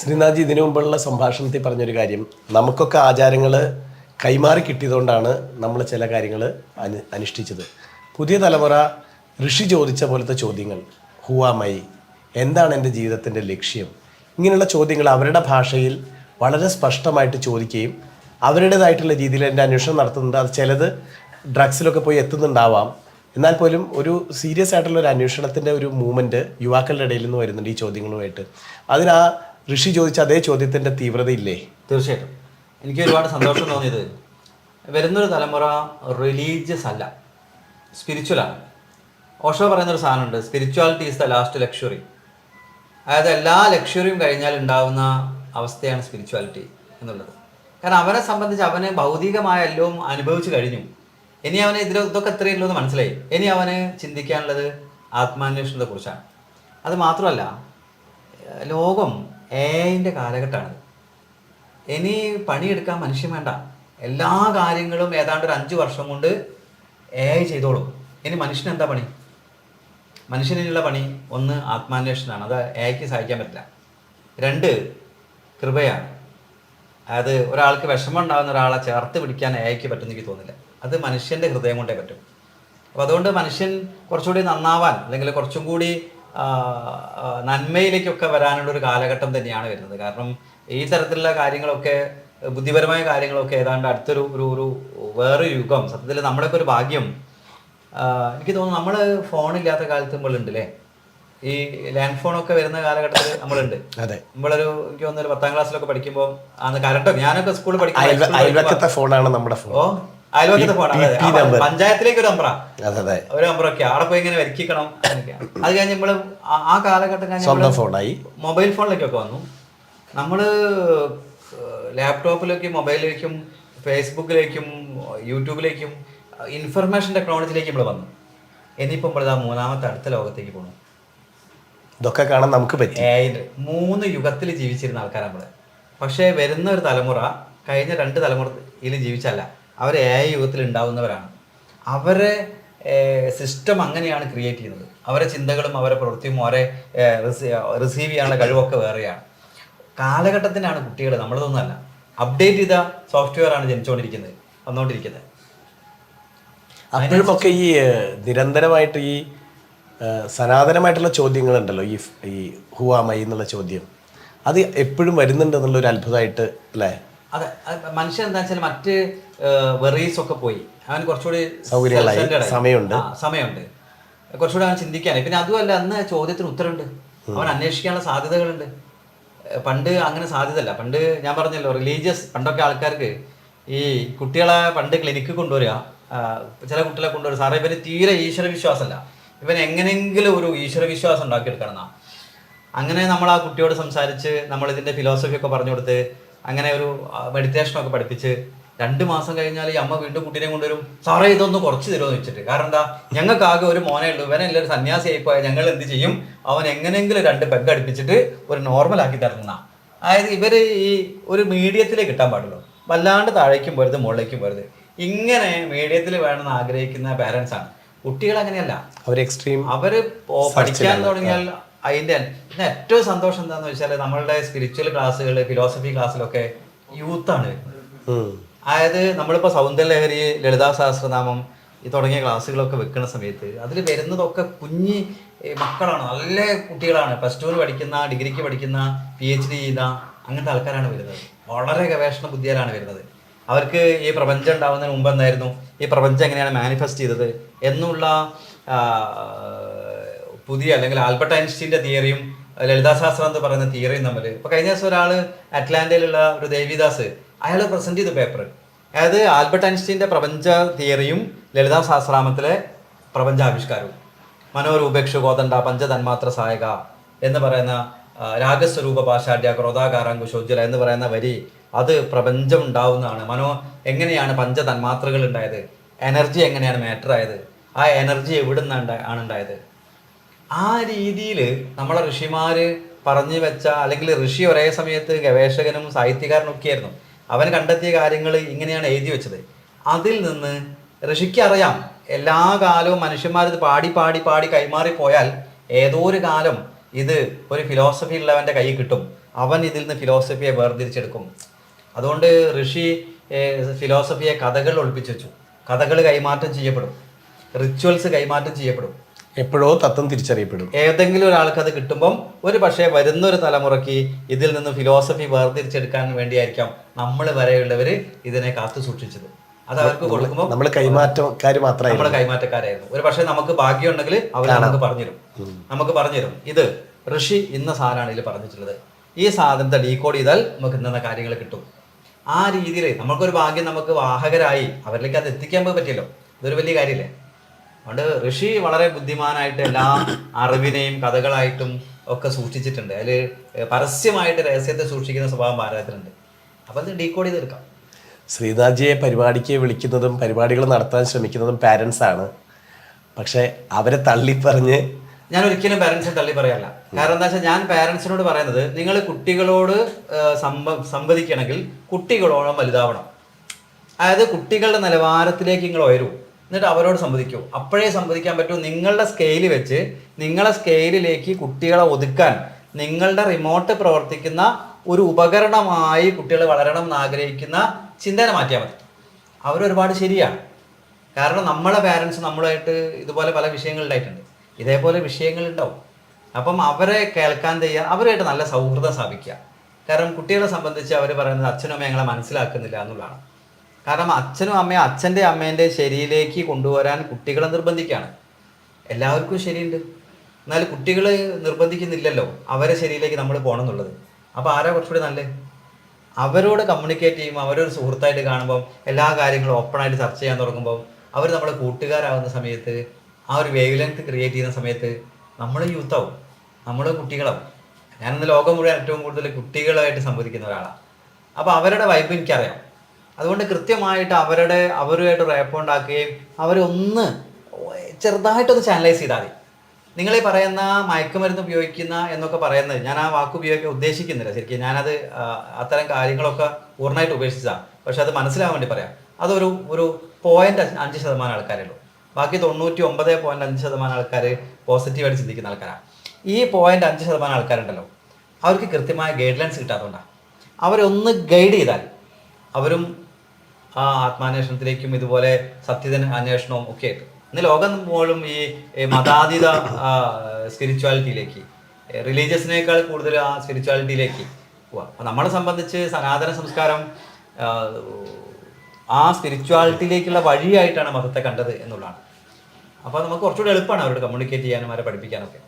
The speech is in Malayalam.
ശ്രീനാഥ് ഇതിനു മുമ്പുള്ള സംഭാഷണത്തിൽ പറഞ്ഞൊരു കാര്യം. നമുക്കൊക്കെ ആചാരങ്ങൾ കൈമാറി കിട്ടിയതുകൊണ്ടാണ് നമ്മൾ ചില കാര്യങ്ങൾ അനു അനുഷ്ഠിച്ചത്. പുതിയ തലമുറ ഋഷി ചോദിച്ച പോലത്തെ ചോദ്യങ്ങൾ. ഹുവാമൈ എന്താണ് എന്റെ ജീവിതത്തിന്റെ ലക്ഷ്യം? ഇങ്ങനെയുള്ള ചോദ്യങ്ങൾ അവരുടെ ഭാഷയിൽ വളരെ സ്പഷ്ടമായിട്ട് ചോദിക്കുകയും അവരുടേതായിട്ടുള്ള രീതിയിൽ എന്റെ അന്വേഷണം നടത്തുന്നുണ്ട്. അത് ചിലത് ഡ്രഗ്സിലൊക്കെ പോയി എത്തുന്നുണ്ടാവാം. എന്നാൽ പോലും ഒരു സീരിയസ് ആയിട്ടുള്ള ഒരു അന്വേഷണത്തിന്റെ ഒരു മൂവ്മെന്റ് യുവാക്കളുടെ ഇടയിൽ നിന്ന് വരുന്നുണ്ട് ഈ ചോദ്യങ്ങളുമായിട്ട്. അതിന് ഋഷി ചോദിച്ച അതേ ചോദ്യത്തിന്റെ തീവ്രതയില്ലേ? തീർച്ചയായിട്ടും. എനിക്ക് ഒരുപാട് സന്തോഷം തോന്നിയത്. വരുന്നൊരു തലമുറ റിലീജിയസ് അല്ല. സ്പിരിച്വലാണ് ഓഷോ പറയുന്നൊരു സാധനമുണ്ട് spirituality is the last luxury അതായത് എല്ലാ ലക്ഷറിയും കഴിഞ്ഞാൽ ഉണ്ടാവുന്ന അവസ്ഥയാണ് സ്പിരിച്വാലിറ്റി എന്നുള്ളത്. കാരണം അവനെ സംബന്ധിച്ച് അവന് ഭൗതികമായ എല്ലാം അനുഭവിച്ചു കഴിഞ്ഞു. ഇനി അവന് ഇതിൽ ഇതൊക്കെ എത്രയല്ലോ എന്ന് മനസ്സിലായി. ഇനി അവന് ചിന്തിക്കാനുള്ളത് ആത്മാന്വേഷണത്തെ കുറിച്ചാണ്. അത് മാത്രമല്ല ഏഹ് ലോകം ഏന്റെ കാലഘട്ടമാണ്. ഇനി പണിയെടുക്കാൻ മനുഷ്യൻ വേണ്ട. എല്ലാ കാര്യങ്ങളും ഏതാണ്ട് ഒരു അഞ്ച് വർഷം കൊണ്ട് എ ഐ ചെയ്തോളും. ഇനി മനുഷ്യന് എന്താ പണി? മനുഷ്യനുള്ള പണി ഒന്ന് ആത്മാന്വേഷണമാണ് അത് എ ഐക്ക് സഹായിക്കാൻ പറ്റില്ല. രണ്ട് കൃപയാണ്. അതായത് ഒരാൾക്ക് വിഷമം ഉണ്ടാകുന്ന ഒരാളെ ചേർത്ത് പിടിക്കാൻ എ ഐക്ക് എനിക്ക് തോന്നില്ല അത് മനുഷ്യന്റെ ഹൃദയം കൊണ്ടേ പറ്റും. അപ്പോൾ അതുകൊണ്ട് മനുഷ്യൻ കുറച്ചുകൂടി നന്നാവാൻ അല്ലെങ്കിൽ കുറച്ചും കൂടി നന്മയിലേക്കൊക്കെ വരാനുള്ള ഒരു കാലഘട്ടം തന്നെയാണ് വരുന്നത്. കാരണം ഈ തരത്തിലുള്ള കാര്യങ്ങളൊക്കെ ബുദ്ധിപരമായ കാര്യങ്ങളൊക്കെ ഏതാണ്ട് അടുത്തൊരു ഒരു ഒരു വേറെ യുഗം. സത്യത്തിൽ നമ്മുടെയൊക്കെ ഒരു ഭാഗ്യം. എനിക്ക് തോന്നുന്നു നമ്മൾ ഫോണില്ലാത്ത കാലത്ത് നമ്മളുണ്ട് അല്ലേ ഈ ലാൻഡ് ഫോണൊക്കെ വരുന്ന കാലഘട്ടത്തിൽ നമ്മളുണ്ട്. അതെ. നമ്മളൊരു എനിക്ക് തോന്നുന്നു ഒരു പത്താം ക്ലാസ്സിലൊക്കെ പഠിക്കുമ്പോൾ അന്ന് കറക്റ്റോ ഞാനൊക്കെ സ്കൂളിൽ പഠിക്കുന്നത് ഫോണാണ് നമ്മുടെ ഫോൺ ഓ അയൽവക്കത്തെ. പഞ്ചായത്തിലേക്ക് ഒരു അതെ ഒരു നമ്പറൊക്കെ അവിടെ പോയി ഇങ്ങനെ വരിക്കണം അത് കഴിഞ്ഞ് നമ്മൾ ആ- കാലഘട്ടം കഴിഞ്ഞ് ഫോണായി മൊബൈൽ ഫോണിലേക്കൊക്കെ വന്നു. നമ്മൾ ലാപ്ടോപ്പിലേക്കും മൊബൈലിലേക്കും ഫേസ്ബുക്കിലേക്കും യൂട്യൂബിലേക്കും ഇൻഫർമേഷൻ ടെക്നോളജിയിലേക്ക് നമ്മൾ വന്നു. ഇനിയിപ്പോൾ നമ്മളിതാ മൂന്നാമത്തെ അടുത്ത ലോകത്തേക്ക് പോകണം ഇതൊക്കെ കാണാൻ നമുക്ക് പറ്റി. മൂന്ന് യുഗത്തിൽ ജീവിച്ചിരുന്ന ആൾക്കാരാണ് നമ്മൾ. പക്ഷേ വരുന്ന ഒരു തലമുറ കഴിഞ്ഞ രണ്ട് തലമുറയിൽ ജീവിച്ചല്ല അവർ എ ഐ യുഗത്തിൽ ഉണ്ടാവുന്നവരാണ് അവരെ സിസ്റ്റം അങ്ങനെയാണ് ക്രിയേറ്റ് ചെയ്യുന്നത്. അവരെ ചിന്തകളും അവരെ പ്രവൃത്തിയും അവരെ റിസീവ് ചെയ്യാനുള്ള കഴിവൊക്കെ വേറെയാണ്. കാലഘട്ടത്തിനാണ് കുട്ടികൾ നമ്മളതൊന്നുമല്ല. അപ്ഡേറ്റ് ചെയ്ത സോഫ്റ്റ്വെയർ ആണ് ജനിച്ചുകൊണ്ടിരിക്കുന്നത് വന്നുകൊണ്ടിരിക്കുന്നത്. അപ്പോഴും ഒക്കെ ഈ നിരന്തരമായിട്ട് ഈ സനാതനമായിട്ടുള്ള ചോദ്യങ്ങളുണ്ടല്ലോ ഈ ഈ ഹുവാമൈ എന്നുള്ള ചോദ്യം. അത് എപ്പോഴും വരുന്നുണ്ടെന്നുള്ള ഒരു അത്ഭുതമായിട്ട് അല്ലേ? അതെ മനുഷ്യൻ എന്താ വെച്ചാൽ മറ്റ് വെറീസ് ഒക്കെ പോയി. അവൻ കുറച്ചുകൂടി സമയമുണ്ട്. സമയമുണ്ട്. കുറച്ചുകൂടി അവൻ ചിന്തിക്കാനായി പിന്നെ അതുമല്ല അന്ന് ചോദ്യത്തിന് ഉത്തരമുണ്ട്. അവൻ അന്വേഷിക്കാനുള്ള സാധ്യതകളുണ്ട്. പണ്ട് അങ്ങനെ സാധ്യതയല്ല. പണ്ട് ഞാൻ പറഞ്ഞല്ലോ റിലീജിയസ് പണ്ടൊക്കെ ആൾക്കാർക്ക് ഈ കുട്ടികളെ പണ്ട് ക്ലിനിക്ക് കൊണ്ടുവരിക ചില കുട്ടികളെ കൊണ്ടുവരിക. സാറേ ഇവന് തീരെ ഈശ്വര വിശ്വാസമല്ല. ഇവൻ എങ്ങനെയെങ്കിലും ഒരു ഈശ്വര വിശ്വാസം ഉണ്ടാക്കിയെടുക്കണം എന്നാ. അങ്ങനെ നമ്മൾ ആ കുട്ടിയോട് സംസാരിച്ച് നമ്മൾ ഇതിന്റെ ഫിലോസഫി ഒക്കെ പറഞ്ഞു കൊടുത്ത് അങ്ങനെ ഒരു മെഡിറ്റേഷനൊക്കെ പഠിപ്പിച്ച് രണ്ട് മാസം കഴിഞ്ഞാൽ ഈ അമ്മ വീണ്ടും കുട്ടീനെ കൊണ്ടുവരും. സാറേ ഇതൊന്ന് കുറച്ച് തരുമെന്ന് വെച്ചിട്ട് കാരണം എന്താ? ഞങ്ങൾക്ക് ആകെ ഒരു മോനെ ഉള്ളൂ. ഇവനെ ഒരു സന്യാസി ആയിപ്പോയാൽ ഞങ്ങൾ എന്ത് ചെയ്യും? അവൻ എങ്ങനെയെങ്കിലും രണ്ട് പെഗ് അടുപ്പിച്ചിട്ട് ഒരു നോർമൽ ആക്കി തരുന്ന അതായത് ഇവർ ഈ ഒരു മീഡിയത്തിലേക്ക് കിട്ടാൻ പാടുള്ളൂ. വല്ലാണ്ട് താഴേക്കും പോരുത് മുകളിലേക്കും പോരുത്. ഇങ്ങനെ മീഡിയത്തിൽ വേണമെന്ന് ആഗ്രഹിക്കുന്ന പാരൻസ് ആണ്. കുട്ടികൾ അങ്ങനെയല്ല. അവർ എക്സ്ട്രീം അവർ പഠിക്കാൻ തുടങ്ങിയാൽ അതിന്റെ പിന്നെ ഏറ്റവും സന്തോഷം എന്താന്ന് വെച്ചാൽ നമ്മളുടെ സ്പിരിച്വൽ ക്ലാസ്സുകൾ ഫിലോസഫി ക്ലാസ്സിലൊക്കെ യൂത്താണ് വരുന്നത്. അതായത് നമ്മളിപ്പോ സൗന്ദര്യലഹരി ലളിതാ സഹസ്രനാമം ഈ തുടങ്ങിയ ക്ലാസ്സുകളൊക്കെ വെക്കുന്ന സമയത്ത് അതിൽ വരുന്നതൊക്കെ കുഞ്ഞി മക്കളാണ്. നല്ല കുട്ടികളാണ്. പ്ലസ് ടുവിന് പഠിക്കുന്ന ഡിഗ്രിക്ക് പഠിക്കുന്ന പി എച്ച് ഡി ചെയ്ത അങ്ങനത്തെ ആൾക്കാരാണ് വരുന്നത്. വളരെ ഗവേഷണ ബുദ്ധിയിലാണ് വരുന്നത്. അവർക്ക് ഈ പ്രപഞ്ചം ഉണ്ടാവുന്നതിന് മുമ്പ് എന്തായിരുന്നു? ഈ പ്രപഞ്ചം എങ്ങനെയാണ് മാനിഫെസ്റ്റ് ചെയ്തത്? എന്നുള്ള പുതിയ അല്ലെങ്കിൽ ആൽബർട്ട് ഐൻസ്റ്റീന്റെ തിയറിയും ലളിതാശാസ്ത്രം എന്ന് പറയുന്ന തിയറിയും തമ്മിൽ. ഇപ്പൊ കഴിഞ്ഞ ദിവസം ഒരാൾ അറ്റ്ലാന്റയിലുള്ള ഒരു ദേവിദാസ് അയാൾ പ്രസന്റ് ചെയ്ത പേപ്പർ അതായത് ആൽബർട്ട് ഐൻസ്റ്റീന്റെ പ്രപഞ്ച തിയറിയും ലളിതാ സഹസ്രാമത്തിലെ പ്രപഞ്ചാവിഷ്കാരവും. മനോരൂപേക്ഷ ഗോതണ്ട പഞ്ചതന്മാത്ര സഹായക എന്ന് പറയുന്ന രാഗസ്വരൂപ പാഷാഢ്യ ക്രോധാകാരാങ്കുശോജ്വല എന്ന് പറയുന്ന വരി അത് പ്രപഞ്ചം ഉണ്ടാവുന്നതാണ്. മനോ എങ്ങനെയാണ് പഞ്ചതന്മാത്രകൾ ഉണ്ടായത്? എനർജി എങ്ങനെയാണ് മാറ്റർ ആയത്? ആ എനർജി എവിടെ നിന്നാണ് ആണ് ഉണ്ടായത്? ആ രീതിയിൽ നമ്മളെ ഋഷിമാര് പറഞ്ഞു വെച്ച അല്ലെങ്കിൽ ഋഷി ഒരേ സമയത്ത് ഗവേഷകനും സാഹിത്യകാരനും ഒക്കെ ആയിരുന്നു അവൻ കണ്ടെത്തിയ കാര്യങ്ങൾ ഇങ്ങനെയാണ് എഴുതി വെച്ചത്. അതിൽ നിന്ന് ഋഷിക്ക് അറിയാം എല്ലാ കാലവും മനുഷ്യന്മാർ ഇത് പാടി പാടി പാടി കൈമാറി പോയാൽ ഏതോ ഒരു കാലം ഇത് ഒരു ഫിലോസഫി ഉള്ളവന്റെ കയ്യിൽ കിട്ടും. അവൻ ഇതിൽ നിന്ന് ഫിലോസഫിയെ വേർതിരിച്ചെടുക്കും. അതുകൊണ്ട് ഋഷി ഫിലോസഫിയെ കഥകൾ ഒളിപ്പിച്ചു വെച്ചു. കഥകൾ കൈമാറ്റം ചെയ്യപ്പെടും. റിച്വൽസ് കൈമാറ്റം ചെയ്യപ്പെടും. എപ്പോഴോ തത്വം തിരിച്ചറിയപ്പെടും. ഏതെങ്കിലും ഒരാൾക്ക് അത് കിട്ടുമ്പം ഒരു പക്ഷേ വരുന്നൊരു തലമുറയ്ക്ക് ഇതിൽ നിന്ന് ഫിലോസഫി വേർതിരിച്ചെടുക്കാൻ വേണ്ടിയായിരിക്കാം നമ്മൾ വരെയുള്ളവർ ഇതിനെ കാത്തു സൂക്ഷിച്ചത്. അത് അവർക്ക് കൊടുക്കുമ്പോൾ നമ്മൾ കൈമാറ്റക്കാർ മാത്രമേ നമ്മുടെ കൈമാറ്റക്കാരായിരുന്നു. ഒരു പക്ഷേ നമുക്ക് ഭാഗ്യമുണ്ടെങ്കിൽ അവർ നമുക്ക് പറഞ്ഞുതരും. നമുക്ക് പറഞ്ഞുതരും. ഇത് ഋഷി ഇന്ന സാധനമാണ് ഇതിൽ പറഞ്ഞിട്ടുള്ളത്. ഈ സാധനത്തെ ഡീകോഡ് ചെയ്താൽ നമുക്ക് ഇന്ന കാര്യങ്ങൾ കിട്ടും. ആ രീതിയിൽ നമുക്കൊരു ഭാഗ്യം നമുക്ക് വാഹകരായി അവരിലേക്ക് അത് എത്തിക്കാൻ പറ്റിയല്ലോ. ഇതൊരു വലിയ കാര്യമില്ലേ? അതുകൊണ്ട് ഋഷി വളരെ ബുദ്ധിമാനായിട്ട് എല്ലാ അറിവിനെയും കഥകളായിട്ടും ഒക്കെ സൂക്ഷിച്ചിട്ടുണ്ട്. അതിൽ പരസ്യമായിട്ട് രഹസ്യത്തെ സൂക്ഷിക്കുന്ന സ്വഭാവം ഭാരതത്തിലുണ്ട്. അപ്പം അത് ഡീകോഡ് ചെയ്ത് എടുക്കാം ശ്രീനാഥ്ജിയെ പരിപാടിക്ക് വിളിക്കുന്നതും പരിപാടികൾ നടത്താൻ ശ്രമിക്കുന്നതും പാരൻസ് ആണ്. പക്ഷേ അവരെ തള്ളിപ്പറഞ്ഞ് ഞാൻ ഒരിക്കലും പാരൻസിനെ തള്ളി പറയാനല്ല കാരണം എന്താ വെച്ചാൽ ഞാൻ പാരൻസിനോട് പറയുന്നത് നിങ്ങൾ കുട്ടികളോട് സംവദിക്കണമെങ്കിൽ കുട്ടികളോളം വലുതാവണം. അതായത് കുട്ടികളുടെ നിലവാരത്തിലേക്ക് നിങ്ങൾ ഉയരൂ. എന്നിട്ട് അവരോട് സംവദിക്കൂ. അപ്പോഴേ സംവദിക്കാൻ പറ്റൂ. നിങ്ങളുടെ സ്കെയിൽ വെച്ച് നിങ്ങളെ സ്കെയിലിലേക്ക് കുട്ടികളെ ഒതുക്കാൻ നിങ്ങളുടെ റിമോട്ട് പ്രവർത്തിക്കുന്ന ഒരു ഉപകരണമായി കുട്ടികൾ വളരണം എന്ന് ആഗ്രഹിക്കുന്ന ചിന്തന മാറ്റിയാൽ മതി. അവരൊരുപാട് ശരിയാണ്. കാരണം നമ്മളെ പാരൻസ് നമ്മളായിട്ട് ഇതുപോലെ പല വിഷയങ്ങളുണ്ടായിട്ടുണ്ട് ഇതേപോലെ വിഷയങ്ങളുണ്ടാവും അപ്പം അവരെ കേൾക്കാൻ തയ്യാ അവരായിട്ട് നല്ല സൗഹൃദം സ്ഥാപിക്കുക. കാരണം കുട്ടികളെ സംബന്ധിച്ച് അവർ പറയുന്നത് അച്ഛനും ഞങ്ങളെ മനസ്സിലാക്കുന്നില്ല എന്നുള്ളതാണ്. കാരണം അച്ഛനും അമ്മയും അച്ഛന്റെ അമ്മേന്റെ ശരിയിലേക്ക് കൊണ്ടുവരാൻ കുട്ടികളെ നിർബന്ധിക്കുകയാണ്. എല്ലാവർക്കും ശരിയുണ്ട്. എന്നാൽ കുട്ടികൾ നിർബന്ധിക്കുന്നില്ലല്ലോ. അവരെ ശരിയിലേക്ക് നമ്മൾ പോകണം എന്നുള്ളത്. അപ്പോൾ ആരാ കുറച്ചുകൂടി നല്ലത്? അവരോട് കമ്മ്യൂണിക്കേറ്റ് ചെയ്യുമ്പോൾ അവരൊരു സുഹൃത്തായിട്ട് കാണുമ്പോൾ എല്ലാ കാര്യങ്ങളും ഓപ്പണായിട്ട് ചർച്ച ചെയ്യാൻ തുടങ്ങുമ്പോൾ അവർ നമ്മളെ കൂട്ടുകാരാവുന്ന സമയത്ത് ആ ഒരു വേവ് ലെങ്ത് ക്രിയേറ്റ് ചെയ്യുന്ന സമയത്ത് നമ്മൾ യൂത്താവും നമ്മൾ കുട്ടികളാവും. ഞാനിന്ന് ലോകം മുഴുവൻ ഏറ്റവും കൂടുതൽ കുട്ടികളായിട്ട് സംവദിക്കുന്ന ഒരാളാണ്. അപ്പോൾ അവരുടെ വൈബ് എനിക്കറിയാം. അതുകൊണ്ട് കൃത്യമായിട്ട് അവരുടെ അവരുമായിട്ട് റേപ്പ് ഉണ്ടാക്കുകയും അവരെ ഒന്ന് ചെറുതായിട്ടൊന്ന് ചാനലൈസ് ചെയ്താൽ മതി. നിങ്ങൾ ഈ പറയുന്ന മയക്കുമരുന്ന് ഉപയോഗിക്കുന്ന എന്നൊക്കെ പറയുന്നത് ഞാൻ ആ വാക്ക് ഉപയോഗിക്കാൻ ഉദ്ദേശിക്കുന്നില്ല ശരിക്കും. ഞാനത് അത്തരം കാര്യങ്ങളൊക്കെ പൂർണമായിട്ട് ഉപേക്ഷിച്ചതാണ് പക്ഷെ അത് മനസ്സിലാവാൻ വേണ്ടി പറയാം. അതൊരു ഒരു പോയിന്റ് അഞ്ച് ശതമാനം ആൾക്കാരേ ഉള്ളൂ. ബാക്കി തൊണ്ണൂറ്റി ഒമ്പത് പോയിന്റ് അഞ്ച് ശതമാനം ആൾക്കാർ പോസിറ്റീവായിട്ട് ചിന്തിക്കുന്ന ആൾക്കാരാണ് ഈ പോയിന്റ് അഞ്ച് ശതമാനം ആൾക്കാരുണ്ടല്ലോ അവർക്ക് കൃത്യമായ ഗൈഡ് ലൈൻസ് കിട്ടാത്തതുകൊണ്ടാണ് അവരൊന്ന് ഗൈഡ് ചെയ്താൽ അവരും ആ ആത്മാന്വേഷണത്തിലേക്കും ഇതുപോലെ സത്യത്തിന് അന്വേഷണവും ഒക്കെ ആയിട്ട് ഇന്ന് ലോകം പോലും ഈ മതാതീത സ്പിരിച്വാലിറ്റിയിലേക്ക് റിലീജിയസിനേക്കാൾ കൂടുതൽ ആ സ്പിരിച്വാലിറ്റിയിലേക്ക് പോവാം. അപ്പം നമ്മളെ സംബന്ധിച്ച് സനാതന സംസ്കാരം ആ സ്പിരിച്വാലിറ്റിയിലേക്കുള്ള വഴിയായിട്ടാണ് മതത്തെ കണ്ടത് എന്നുള്ളതാണ്. അപ്പോൾ നമുക്ക് കുറച്ചുകൂടി എളുപ്പമാണ് അവരോട് കമ്മ്യൂണിക്കേറ്റ് ചെയ്യാനും അവരെ പഠിപ്പിക്കാനൊക്കെ.